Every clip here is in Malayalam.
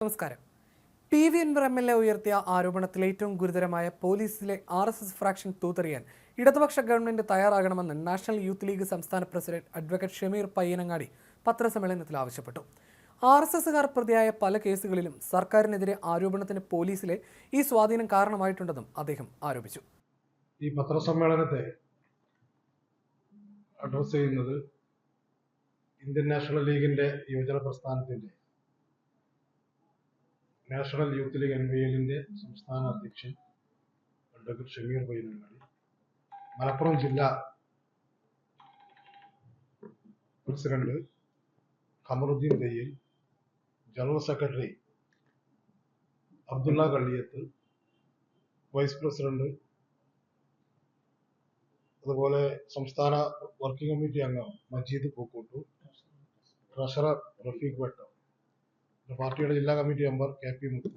നമസ്കാരം. P V Anvar M L A ഉയർത്തിയ ആരോപണത്തിൽ ഏറ്റവും ഗുരുതരമായ പോലീസിലെ ആർ എസ് എസ് ഫ്രാക്ഷൻ തൂത്തെറിയാൻ ഇടതുപക്ഷ ഗവൺമെന്റ് തയ്യാറാകണമെന്ന് നാഷണൽ യൂത്ത് ലീഗ് സംസ്ഥാന പ്രസിഡന്റ് അഡ്വക്കേറ്റ് ഷമീർ പയ്യനങ്ങാടി പത്രസമ്മേളനത്തിൽ ആവശ്യപ്പെട്ടു. ആർ എസ് എസുകാർ പ്രതിയായ പല കേസുകളിലും സർക്കാരിനെതിരെ ആരോപണത്തിന് പോലീസിലെ ഈ സ്വാധീനം കാരണമായിട്ടുണ്ടെന്നും അദ്ദേഹം ആരോപിച്ചു. ഈ പത്രസമ്മേളനത്തെ അഡ്രസ് ചെയ്യുന്നത് ഇന്ത്യൻ നാഷണൽ ലീഗിന്റെ യുവജന പ്രസ്ഥാനത്തിന്റെ national youth league N V എല്ലിന്റെ സംസ്ഥാന അധ്യക്ഷൻ അഡ്വക്കേറ്റ് ഷമീർ പയ്യനങ്ങാടി മലപ്പുറം ജില്ലാ president Qamaruddin Thayyil general secretary Abdulla Kalliyath vice president അതുപോലെ സംസ്ഥാന വർക്കിംഗ് കമ്മിറ്റി അംഗം മജീദ് പൂക്കോട്ടു ട്രഷറർ റഫീഖ് ഭട്ട് പാർട്ടിയുടെ ജില്ലാ committee member K P Muthu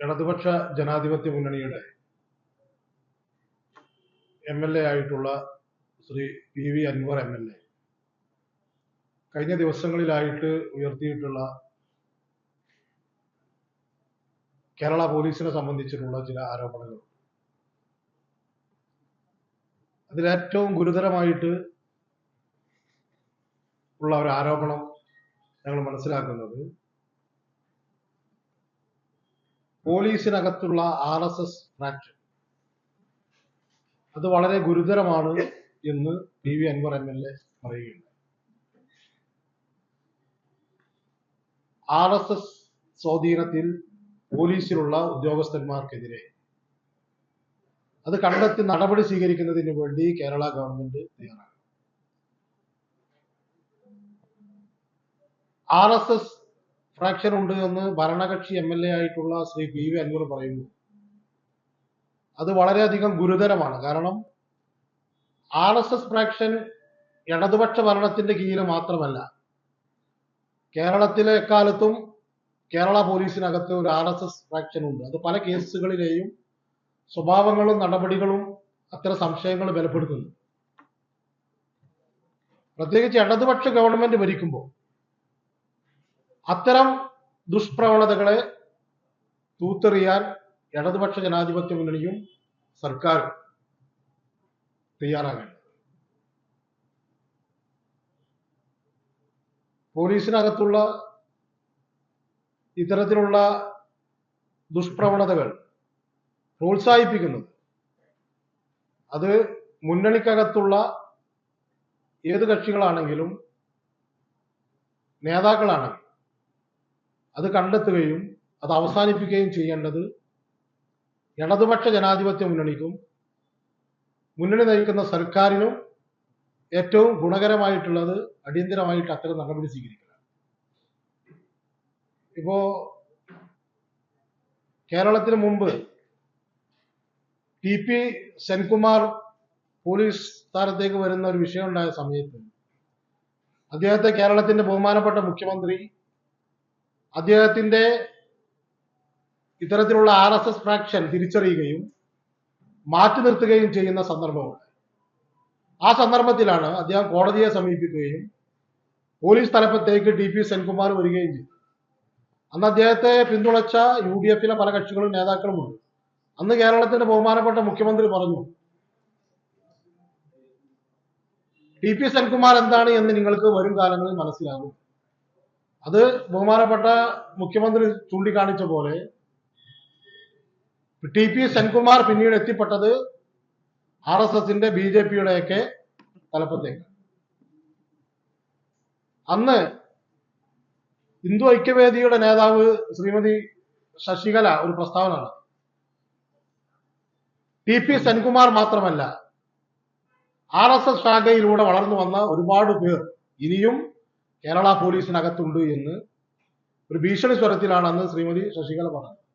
ഇടതുപക്ഷ ജനാധിപത്യ മുന്നണിയുടെ എം എൽ എ ആയിട്ടുള്ള Shri P V Anvar M L A. കഴിഞ്ഞ ദിവസങ്ങളിലായിട്ട് ഉയർത്തിയിട്ടുള്ള കേരള പോലീസിനെ സംബന്ധിച്ചിട്ടുള്ള ചില ആരോപണങ്ങൾ. അതിലേറ്റവും ഗുരുതരമായിട്ട് ഉള്ള ഒരു ആരോപണം ഞങ്ങൾ മനസ്സിലാക്കുന്നത്. പോലീസിനകത്തുള്ള ആർ എസ് എസ് ഫ്രാക്ഷൻ അത് വളരെ ഗുരുതരമാണ് എന്ന് P V Anwar M L A പറയുകയുണ്ട് R S S സ്വാധീനത്തിൽ പോലീസിലുള്ള ഉദ്യോഗസ്ഥന്മാർക്കെതിരെ അത് കണ്ടെത്തി നടപടി സ്വീകരിക്കുന്നതിന് വേണ്ടി കേരള ഗവൺമെന്റ് തയ്യാറാണ് ആർ എസ് എസ് ഫ്രാക്ഷൻ ഉണ്ട് എന്ന് ഭരണകക്ഷി എം എൽ എ ആയിട്ടുള്ള ശ്രീ പി വി അൻവർ പറയുന്നു. അത് വളരെയധികം ഗുരുതരമാണ്. കാരണം ആർ എസ് എസ് ഫ്രാക്ഷൻ ഇടതുപക്ഷ ഭരണത്തിന്റെ കീഴിൽ മാത്രമല്ല. കേരളത്തിലെ എക്കാലത്തും കേരള പോലീസിനകത്ത് ഒരു ആർ എസ് എസ് ഫ്രാക്ഷൻ ഉണ്ട്. അത് പല കേസുകളിലെയും സ്വഭാവങ്ങളും നടപടികളും അത്തരം സംശയങ്ങൾ ബലപ്പെടുത്തുന്നു. പ്രത്യേകിച്ച് ഇടതുപക്ഷ ഗവൺമെന്റ് ഭരിക്കുമ്പോൾ അത്തരം ദുഷ്പ്രവണതകളെ തൂത്തെറിയാൻ ഇടതുപക്ഷ ജനാധിപത്യ മുന്നണിയും സർക്കാർ തയ്യാറാകണം. പോലീസിനകത്തുള്ള ഇത്തരത്തിലുള്ള ദുഷ്പ്രവണതകൾ പ്രോത്സാഹിപ്പിക്കുന്നത് അത് മുന്നണിക്കകത്തുള്ള ഏത് കക്ഷികളാണെങ്കിലും നേതാക്കളാണെങ്കിലും അത് കണ്ടെത്തുകയും അത് അവസാനിപ്പിക്കുകയും ചെയ്യേണ്ടത് ഇടതുപക്ഷ ജനാധിപത്യ മുന്നണിക്കും മുന്നണി നയിക്കുന്ന സർക്കാരിനും ഏറ്റവും ഗുണകരമായിട്ടുള്ളത് അടിയന്തരമായിട്ട് അത്തരം നടപടി സ്വീകരിക്കുക ഇപ്പോ കേരളത്തിന് മുമ്പ് ടി പി സെൻകുമാർ പോലീസ് സ്ഥാനത്തേക്ക് വരുന്ന ഒരു വിഷയം ഉണ്ടായ സമയത്ത് അദ്ദേഹത്തെ കേരളത്തിന്റെ ബഹുമാനപ്പെട്ട മുഖ്യമന്ത്രി അദ്ദേഹത്തിന്റെ ഇത്തരത്തിലുള്ള ആർ എസ് എസ് ഫ്രാക്ഷൻ തിരിച്ചറിയുകയും മാറ്റി നിർത്തുകയും ചെയ്യുന്ന സന്ദർഭമുണ്ട്. ആ സന്ദർഭത്തിലാണ് അദ്ദേഹം കോടതിയെ സമീപിക്കുകയും പോലീസ് തലപ്പത്തേക്ക് ടി പി സെൻകുമാർ വരികയും ചെയ്തു. അന്ന് അദ്ദേഹത്തെ പിന്തുണച്ച യു ഡി എഫിലെ പല കക്ഷികളും നേതാക്കളുമുണ്ട്. അന്ന് കേരളത്തിന്റെ ബഹുമാനപ്പെട്ട മുഖ്യമന്ത്രി പറഞ്ഞു ടി പി സെൻകുമാർ എന്താണ് എന്ന് നിങ്ങൾക്ക് വരും കാലങ്ങളിൽ മനസ്സിലാകും. അത് ബഹുമാനപ്പെട്ട മുഖ്യമന്ത്രി ചൂണ്ടിക്കാണിച്ച പോലെ ടി പി സെൻകുമാർ പിന്നീട് എത്തിപ്പെട്ടത് ആർ എസ് എസിന്റെ ബി ജെ പിയുടെയൊക്കെ തലപ്പത്തേക്ക് അന്ന് ഹിന്ദു ഐക്യവേദിയുടെ നേതാവ് ശ്രീമതി ശശികല ഒരു പ്രസ്താവന നടത്തി ടി പി സെൻകുമാർ മാത്രമല്ല ആർ എസ് എസ് ശാഖയിലൂടെ വളർന്നു വന്ന ഒരുപാട് പേർ ഇനിയും കേരള പോലീസിനകത്തുണ്ട് എന്ന് ഒരു ഭീഷണി സ്വരത്തിലാണ് അന്ന് ശ്രീമതി ശശികല പറഞ്ഞത്.